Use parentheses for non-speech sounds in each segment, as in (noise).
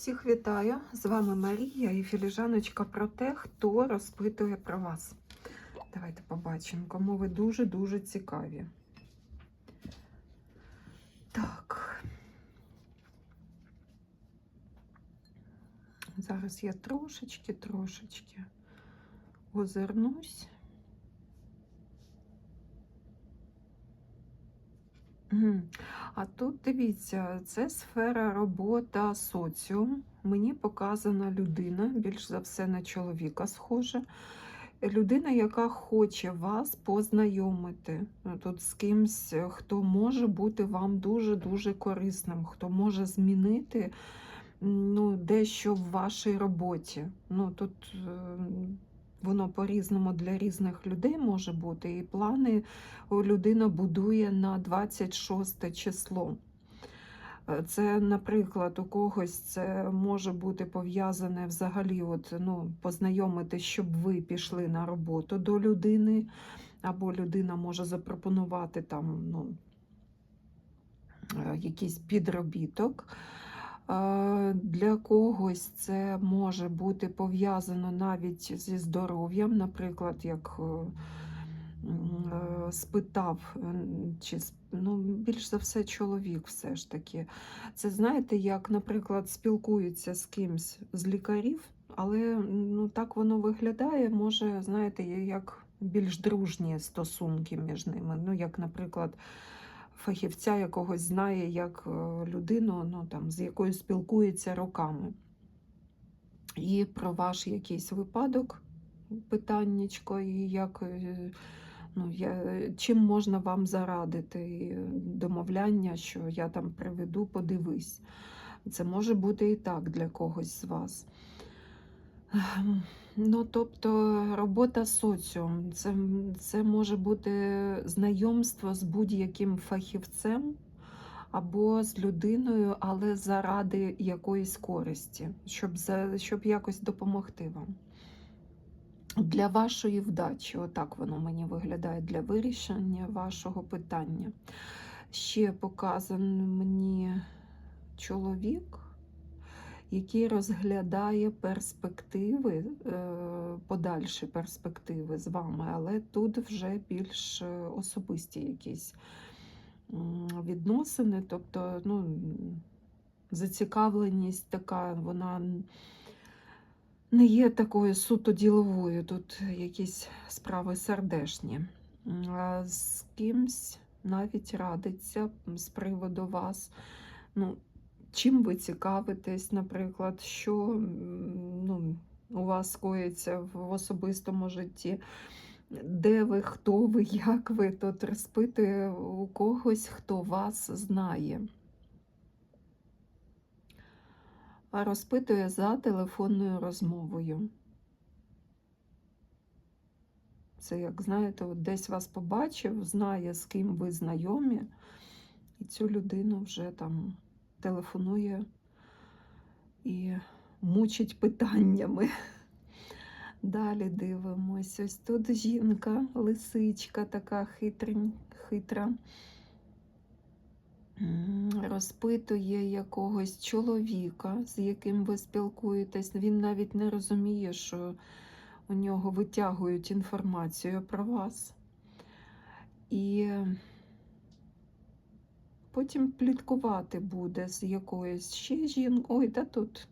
Всіх вітаю! З вами Марія і філіжаночка про те, хто розпитує про вас. Давайте побачимо, кому ви дуже-дуже цікаві. Так. Зараз я трошечки, трошечки озирнусь. А тут дивіться, це сфера робота соціум. Мені показана людина, більш за все на чоловіка схожа. Людина, яка хоче вас познайомити ну, тут з кимсь, хто може бути вам дуже-дуже корисним, хто може змінити ну, дещо в вашій роботі. Ну, тут е, воно по-різному для різних людей може бути, і плани людина будує на 26 число. Е, Це, наприклад, у когось це може бути пов'язане взагалі, от, ну, познайомити, щоб ви пішли на роботу до людини, або людина може запропонувати там ну, е, якийсь підробіток. Для когось це може бути пов'язано навіть зі здоров'ям, наприклад, як е, е, спитав, чи ну, більш за все чоловік все ж таки. Це знаєте, як, наприклад, спілкуються з кимсь з лікарів, але ну, так воно виглядає, може, знаєте, як більш дружні стосунки між ними. Ну, як, наприклад, фахівця якогось знає як е, людину, ну, там, з якою спілкується роками. І про ваш якийсь випадок, питаннячко, і як, е, ну, я, чим можна вам зарадити, домовляння, що я там приведу, подивись. Це може бути і так для когось з вас. Ну, тобто робота соціум, це, це може бути знайомство з будь-яким фахівцем або з людиною, але заради якоїсь користі, щоб, за, щоб якось допомогти вам. Для вашої вдачі, отак воно мені виглядає для вирішення вашого питання. Ще показаний мені чоловік, який розглядає перспективи, е, подальші перспективи з вами, але тут вже більш е, особисті якісь відносини, тобто ну, зацікавленість така, вона не є такою суто діловою, тут якісь справи сердешні. З кимсь навіть радиться з приводу вас. Ну, чим ви цікавитесь, наприклад, що ну, у вас скоїться в особистому житті, де ви, хто ви, (laughs) як ви, тут розпитує у когось, хто вас знає. А розпитує за телефонною розмовою. Це, як знаєте, от десь вас побачив, знає, з ким ви знайомі, і цю людину вже там телефонує і мучить питаннями. Далі дивимось. Ось тут жінка, лисичка така хитрень, хитра. Розпитує якогось чоловіка, з яким ви спілкуєтесь. Він навіть не розуміє, що у нього витягують інформацію про вас. І потім пліткувати буде з якоюсь ще жінкою. Ой, та тут,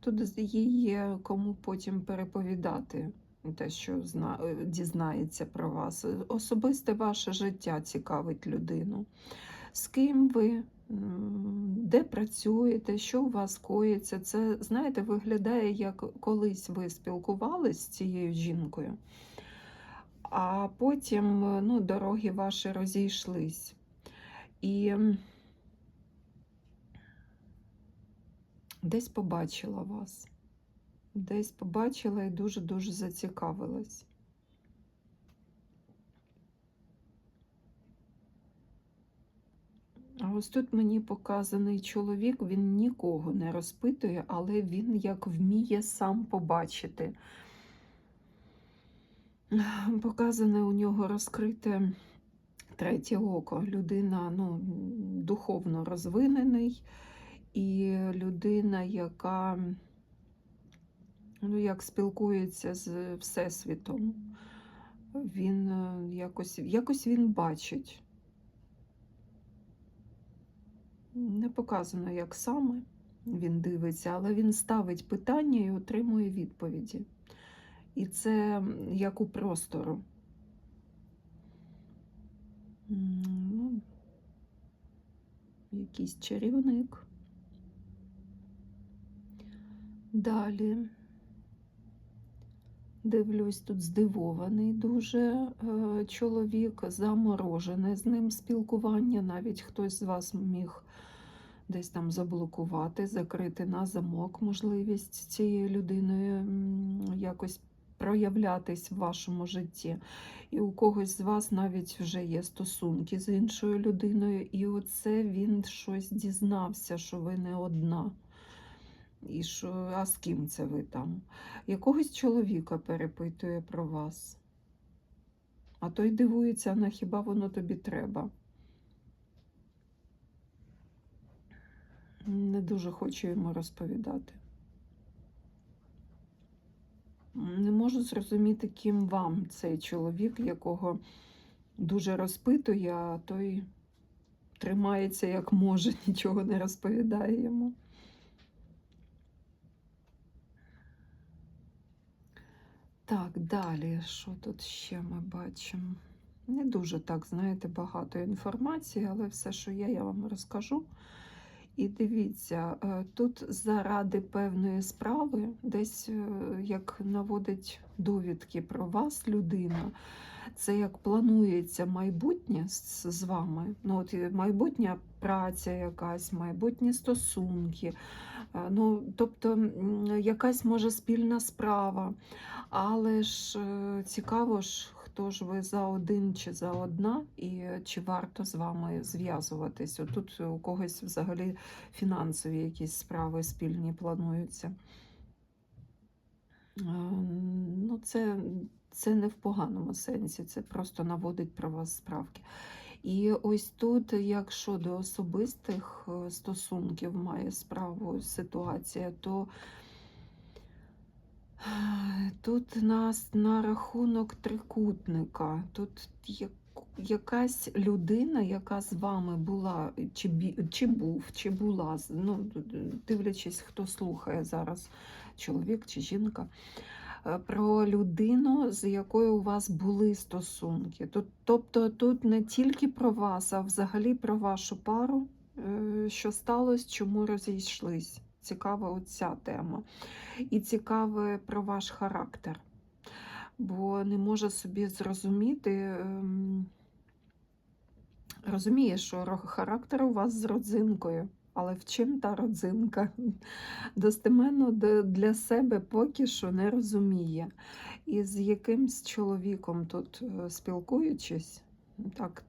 тут є кому потім переповідати те, що зна... е, дізнається про вас. Особисте ваше життя цікавить людину. З ким ви, де працюєте, що у вас коїться. Це, знаєте, виглядає, як колись ви спілкувалися з цією жінкою, а потім е, ну, дороги ваші розійшлись. І десь побачила вас. Десь побачила і дуже-дуже зацікавилась. А ось тут мені показаний чоловік, він нікого не розпитує, але він як вміє сам побачити. Показане у нього розкрите третє око. Людина ну, духовно розвинений і людина, яка ну, як спілкується з Всесвітом. Він е, якось, якось він бачить. Не показано, як саме він дивиться, але він ставить питання і отримує відповіді. І це як у простору. Ну, якийсь чарівник. Далі. Дивлюсь, тут здивований дуже е, чоловік, заморожене з ним спілкування. Навіть хтось з вас міг десь там заблокувати, закрити на замок можливість цією людиною якось проявлятись в вашому житті. І у когось з вас навіть вже є стосунки з іншою людиною, і оце він щось дізнався, що ви не одна. І що, а з ким це ви там? Якогось чоловіка перепитує про вас. А той дивується, на хіба воно тобі треба. Не дуже хочу йому розповідати. Не можу зрозуміти, ким вам цей чоловік, якого дуже розпитує, а той тримається як може, (laughs) нічого не розповідає йому. Так, далі, що тут ще ми бачимо? Не дуже так, знаєте, багато інформації, але все, що є, я вам розкажу. І дивіться, е, тут заради певної справи, десь е, як наводить довідки про вас людина, це як планується майбутнє з, вами. Ну, от майбутня праця якась, майбутні стосунки. Е, Ну, тобто якась може спільна справа. Але ж е, цікаво ж, хто ж ви за один чи за одна, і чи варто з вами зв'язуватись. Отут у когось взагалі фінансові якісь справи спільні плануються. Е, Ну, це, це не в поганому сенсі, це просто наводить про вас справки. І ось тут, якщо до особистих е, стосунків має справу ситуація, то тут нас на рахунок трикутника. Тут як, якась людина, яка з вами була, чи, чи був, чи була, ну, дивлячись, хто слухає зараз, чоловік чи жінка е, про людину, з якою у вас були стосунки. Тут, тобто тут не тільки про вас, а взагалі про вашу пару, е, що сталося, чому розійшлись. Цікава оця тема. І цікаве про ваш характер. Бо не може собі зрозуміти, ем, розуміє, що характер у вас з родзинкою. Але в чим та родзинка? Достеменно для себе поки що не розуміє. І з якимсь чоловіком тут е, спілкуючись, так,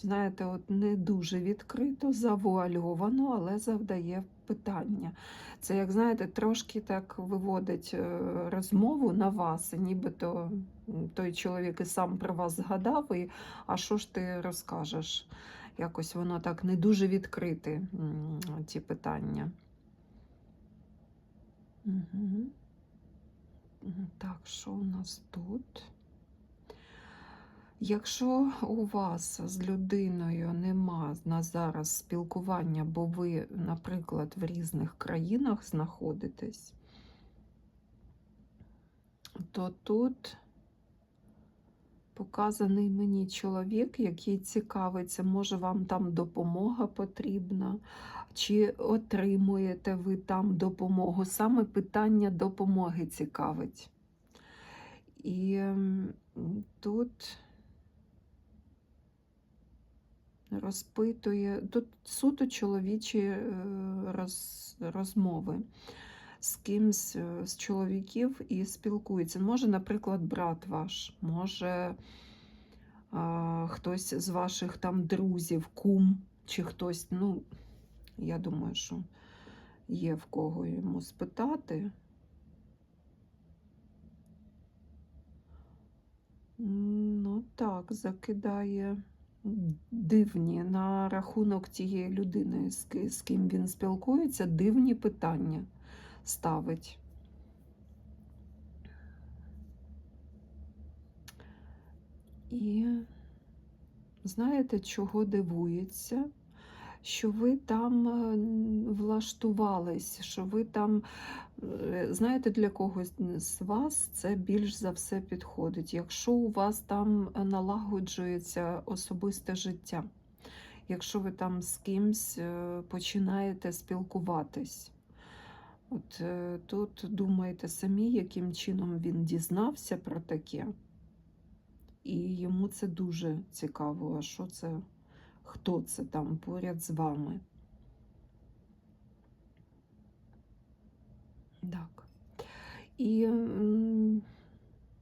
знаєте, от не дуже відкрито, завуальовано, але завдає питання. Це, як знаєте, трошки так виводить е, розмову на вас, нібито той чоловік і сам про вас згадав, і а що ж ти розкажеш? Якось воно так не дуже відкрите, ці питання. Угу. Так, що у нас тут? Якщо у вас з людиною нема на зараз спілкування, бо ви, наприклад, в різних країнах знаходитесь, то тут показаний мені чоловік, який цікавиться, може вам там допомога потрібна, чи отримуєте ви там допомогу. Саме питання допомоги цікавить. І тут розпитує, тут суто чоловічі е, роз, розмови з кимсь е, з чоловіків і спілкується. Може, наприклад, брат ваш, може а, хтось з ваших там друзів, кум, чи хтось, ну, я думаю, що є в кого йому спитати. Ну так, закидає дивні на рахунок тієї людини, з ким він спілкується, дивні питання ставить. І знаєте, чого дивується? Що ви там е, влаштувались, що ви там, е, знаєте, для когось з вас це більш за все підходить. Якщо у вас там налагоджується особисте життя, якщо ви там з кимсь е, починаєте спілкуватись. От тут думайте самі, яким чином він дізнався про таке. І йому це дуже цікаво, а що це, хто це там поряд з вами. Так. І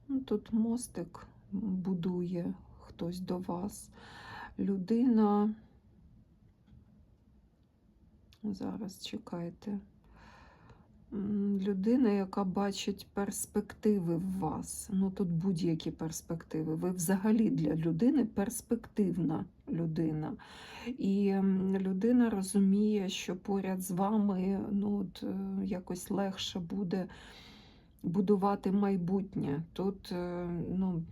ну, тут мостик будує хтось до вас. Людина. Зараз чекайте. Людина, яка бачить перспективи в вас. Ну тут будь-які перспективи. Ви взагалі для людини перспективна людина. І людина розуміє, що поряд з вами ну, от, е, якось легше буде будувати майбутнє. Тут е, ну,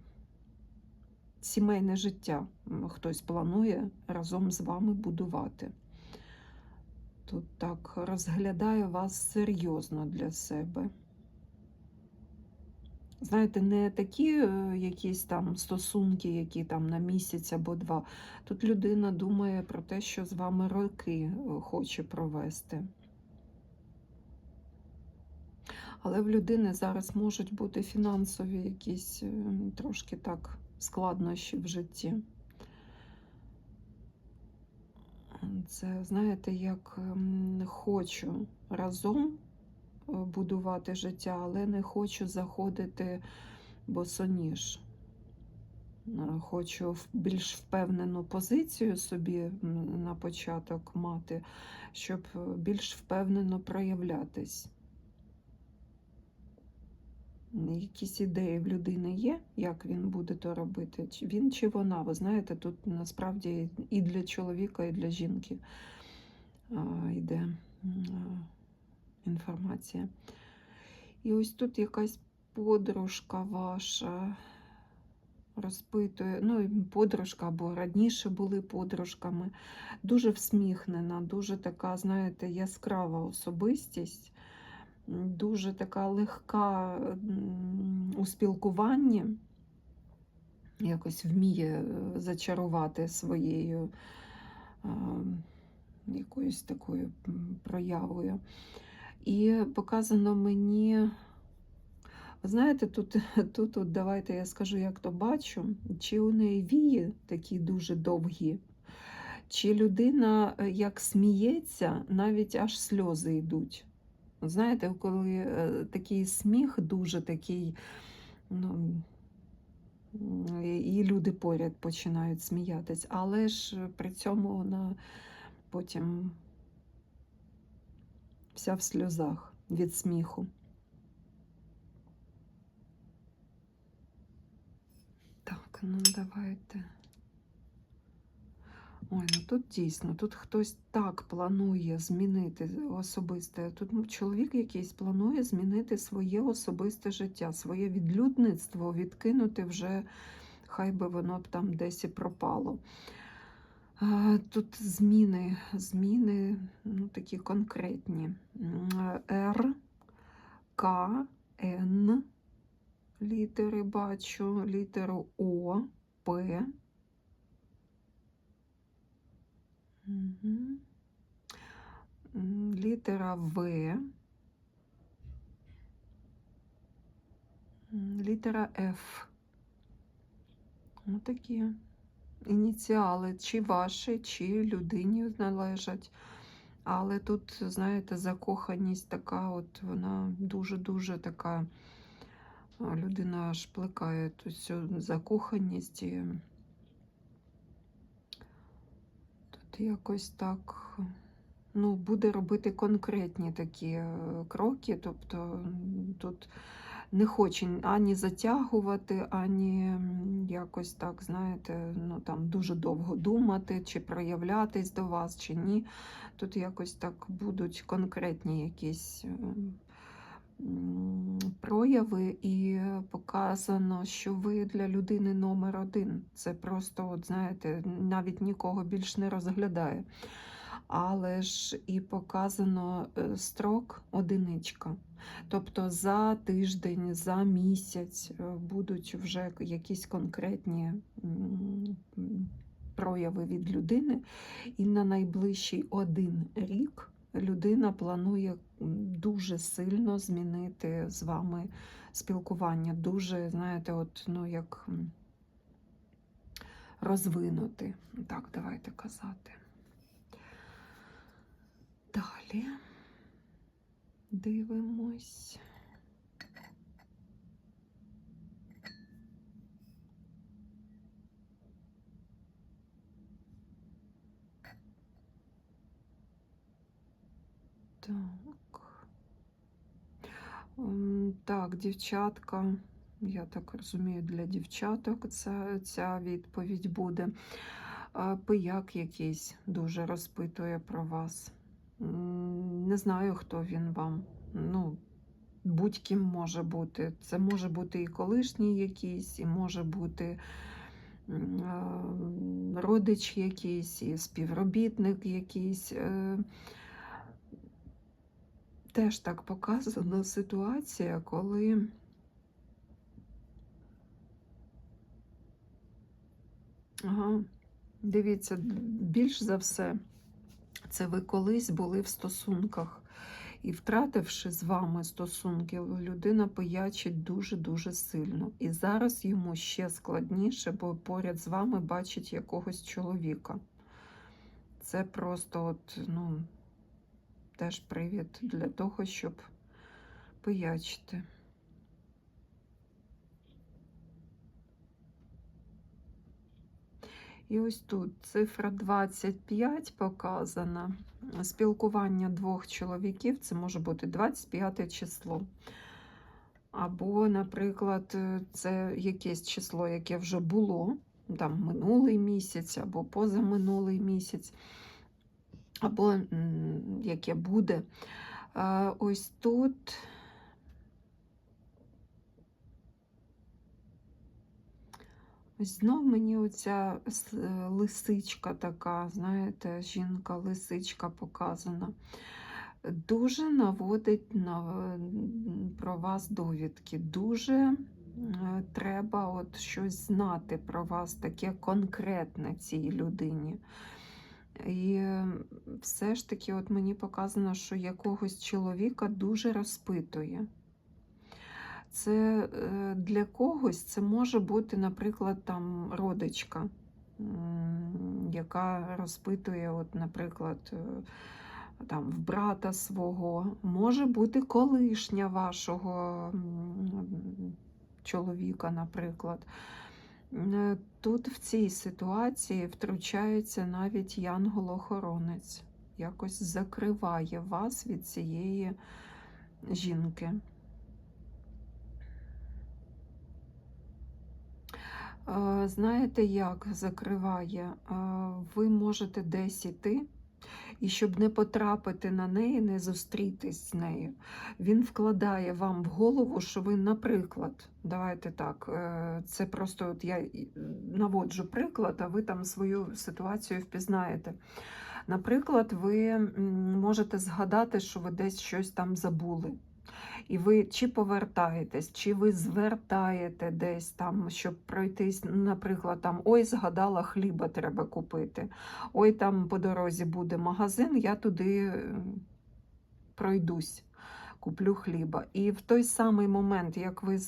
сімейне життя хтось планує разом з вами будувати. Тут так розглядає вас серйозно для себе. Знаєте, не такі е, якісь там стосунки, які там на місяць або два. Тут людина думає про те, що з вами роки е, хоче провести. Але в людини зараз можуть бути фінансові якісь е, трошки так складнощі в житті. Це, знаєте, як ем, хочу разом будувати життя, але не хочу заходити босоніж. Е, Хочу більш впевнену позицію собі на початок мати, щоб е, більш впевнено проявлятись. Якісь ідеї в людини є, як він буде то робити? Він чи вона? Ви знаєте, тут насправді і для чоловіка, і для жінки йде а, інформація. І ось тут якась подружка ваша розпитує, ну, подружка або раніше були подружками, дуже всміхнена, дуже така, знаєте, яскрава особистість дуже така легка у спілкуванні, якось вміє е, зачарувати своєю е, якоюсь такою проявою. І показано мені, знаєте, тут, (laughs) тут от давайте я скажу, як то бачу, чи у неї вії такі дуже довгі, чи людина е, як сміється, навіть аж сльози йдуть. Знаєте, коли е, такий сміх дуже такий, ну, і люди поряд починають сміятись, але ж при цьому вона потім вся в сльозах від сміху. Так, ну давайте. Ой, ну тут дійсно, тут хтось так планує змінити особисте. Тут ну, чоловік якийсь планує змінити своє особисте життя, своє відлюдництво, відкинути вже, хай би воно б там десь і пропало. А, Тут зміни, зміни ну, такі конкретні. Р, К, Н літери бачу, літеру О, П. Літера В. Літера Ф. Отакі ініціали, чи ваші, чи людині належать. Але тут, знаєте, закоханість така, от вона дуже-дуже така. Людина аж плекає ту цю закоханість і тут якось так ну, буде робити конкретні такі е, кроки. Тобто тут не хоче ані затягувати, ані якось так, знаєте, ну там дуже довго думати, чи проявлятись до вас, чи ні. Тут якось так будуть конкретні якісь прояви, і показано, що ви для людини номер один. Це просто, от знаєте, навіть нікого більш не розглядає. Але ж і показано е, строк одиничка. Тобто за тиждень, за місяць е, будуть вже якісь конкретні прояви від людини, і на найближчий один рік людина планує дуже сильно змінити з вами спілкування, дуже, знаєте, от, ну, як розвинути. Так, давайте казати. Далі дивимось. Так. Так, дівчатка, я так розумію, для дівчаток ця, ця відповідь буде. Пияк якийсь дуже розпитує про вас. Не знаю, хто він вам. Ну, будь-ким може бути. Це може бути і колишній якийсь, і може бути родич якийсь, і співробітник якийсь. Е, Теж так показана ситуація, коли ага, дивіться, більш за все, це ви колись були в стосунках. І втративши з вами стосунки, людина пиячить дуже-дуже сильно. І зараз йому ще складніше, бо поряд з вами бачить якогось чоловіка. Це просто от, ну, теж привід для того, щоб пиячити. І ось тут цифра 25 показана. Спілкування двох чоловіків це може бути 25 число. Або, наприклад, це якесь число, яке вже було, там минулий місяць, або позаминулий місяць, або яке буде. Ось тут. Знов мені оця е, лисичка така, знаєте, жінка-лисичка показана. Дуже наводить на, про вас довідки. Дуже е, треба от щось знати про вас, таке конкретне цій людині. І е, все ж таки, от мені показано, що якогось чоловіка дуже розпитує. Це е, для когось це може бути, наприклад, там родичка, яка розпитує, от, наприклад, е, там, в брата свого, може бути колишня вашого чоловіка, наприклад. Е, Тут в цій ситуації втручається навіть янгол-охоронець, якось закриває вас від цієї жінки. Е, Знаєте, як закриває? Ви можете десь іти, і щоб не потрапити на неї, не зустрітись з нею. Він вкладає вам в голову, що ви, наприклад, давайте так, е, це просто от я наводжу приклад, а ви там свою ситуацію впізнаєте. Наприклад, ви можете згадати, що ви десь щось там забули. І ви чи повертаєтесь, чи ви звертаєте десь там, щоб пройтись, наприклад, там ой, згадала, хліба треба купити. Ой, там по дорозі буде магазин, я туди е, пройдусь, куплю хліба. І в той самий момент, як ви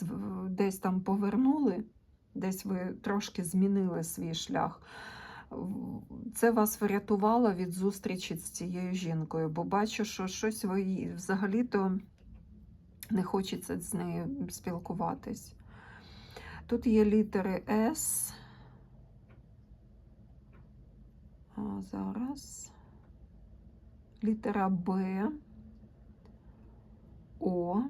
десь там повернули, десь ви трошки змінили свій шлях. Це вас врятувало від зустрічі з цією жінкою, бо бачу, що щось ви взагалі-то не хочеться з нею спілкуватись. Тут є літери С. А Зараз літера Б, О.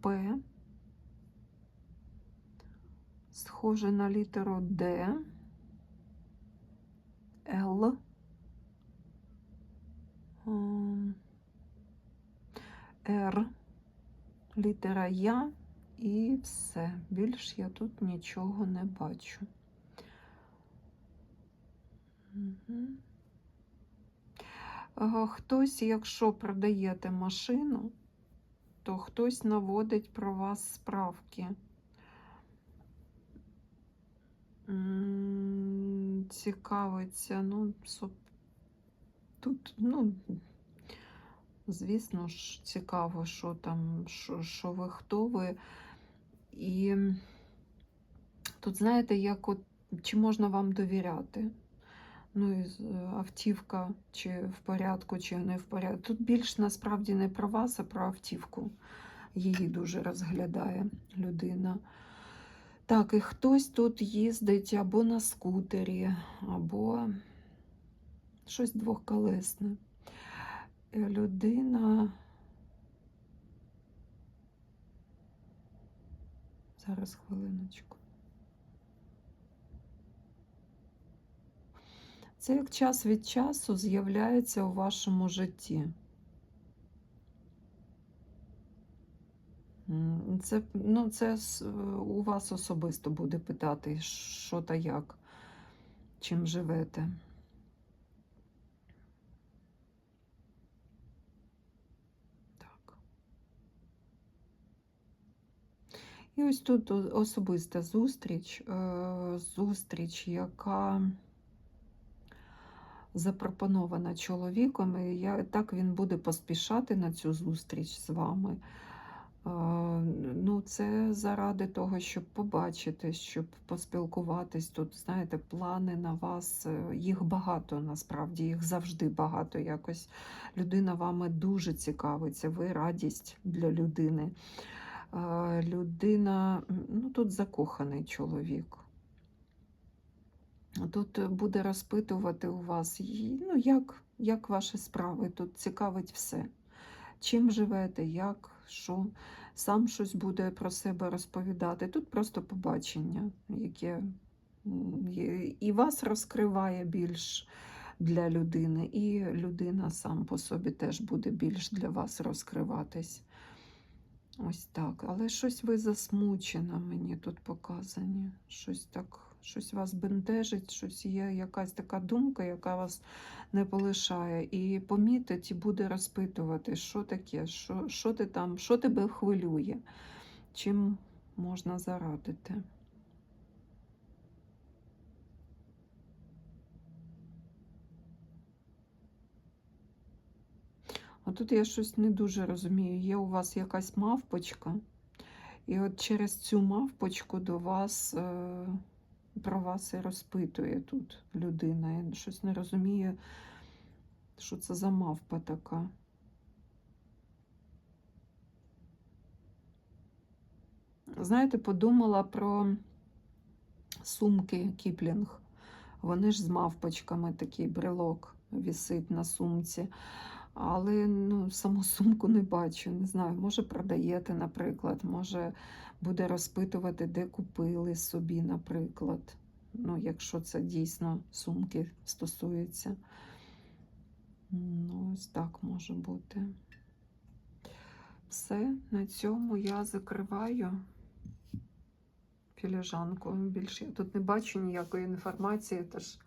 П. Схоже на літеру Д. Л. Р. Літера Я і все. Більш я тут нічого не бачу. Мгм. Хтось, якщо продаєте машину, то хтось наводить про вас справки. Цікавиться, ну, тут, ну, звісно ж, цікаво, що там, що, що ви, хто ви. І тут, знаєте, як от, чи можна вам довіряти? Ну, і е, автівка, чи в порядку, чи не в порядку. Тут більш насправді не про вас, а про автівку. Її дуже розглядає людина. Так, і хтось тут їздить або на скутері, або щось двохколесне. Людина. Зараз хвилиночку. Це як час від часу з'являється у вашому житті. Це, ну, це у вас особисто буде питати, що та як, чим живете. Так. І ось тут особиста зустріч, е, зустріч, яка запропонована чоловіком, і я, так він буде поспішати на цю зустріч з вами. Ну, це заради того, щоб побачити, щоб поспілкуватись. Тут, знаєте, плани на вас, е, їх багато, насправді, їх завжди багато. Якось людина вами дуже цікавиться, ви радість для людини. Людина, ну тут закоханий чоловік. Тут буде розпитувати у вас, ну, як, як ваші справи. Тут цікавить все. Чим живете, як, що, сам щось буде про себе розповідати. Тут просто побачення, яке і вас розкриває більш для людини, і людина сам по собі теж буде більш для вас розкриватись. Ось так. Але щось ви засмучена, мені тут показані. Щось так, щось вас бентежить, щось є якась така думка, яка вас не полишає. І помітить, і буде розпитувати, що таке, що, що ти там, що тебе хвилює, чим можна зарадити. А тут я щось не дуже розумію. Є у вас якась мавпочка, і от через цю мавпочку до вас е, про вас і розпитує тут людина. Я щось не розумію, що це за мавпа така. Знаєте, подумала про сумки Кіплінг. Вони ж з мавпочками такий брелок вісить на сумці. Але ну, саму сумку не бачу. Не знаю, може продаєте, наприклад, може буде розпитувати, де купили собі, наприклад. Ну, якщо це дійсно сумки стосується. Ну, ось так може бути. Все, на цьому я закриваю філіжанку. Більше я тут не бачу ніякої інформації. Тож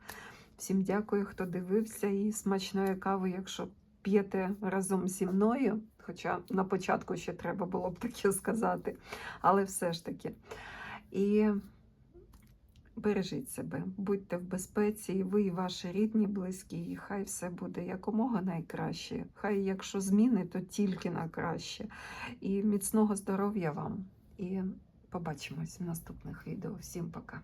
всім дякую, хто дивився, і смачної кави, якщо п'єте разом зі мною. Хоча на початку ще треба було б таке сказати. Але все ж таки. І бережіть себе, будьте в безпеці, і ви, і ваші рідні, близькі, і хай все буде якомога найкраще. Хай, якщо зміни, то тільки на краще. І міцного здоров'я вам. І побачимось в наступних відео. Всім пока.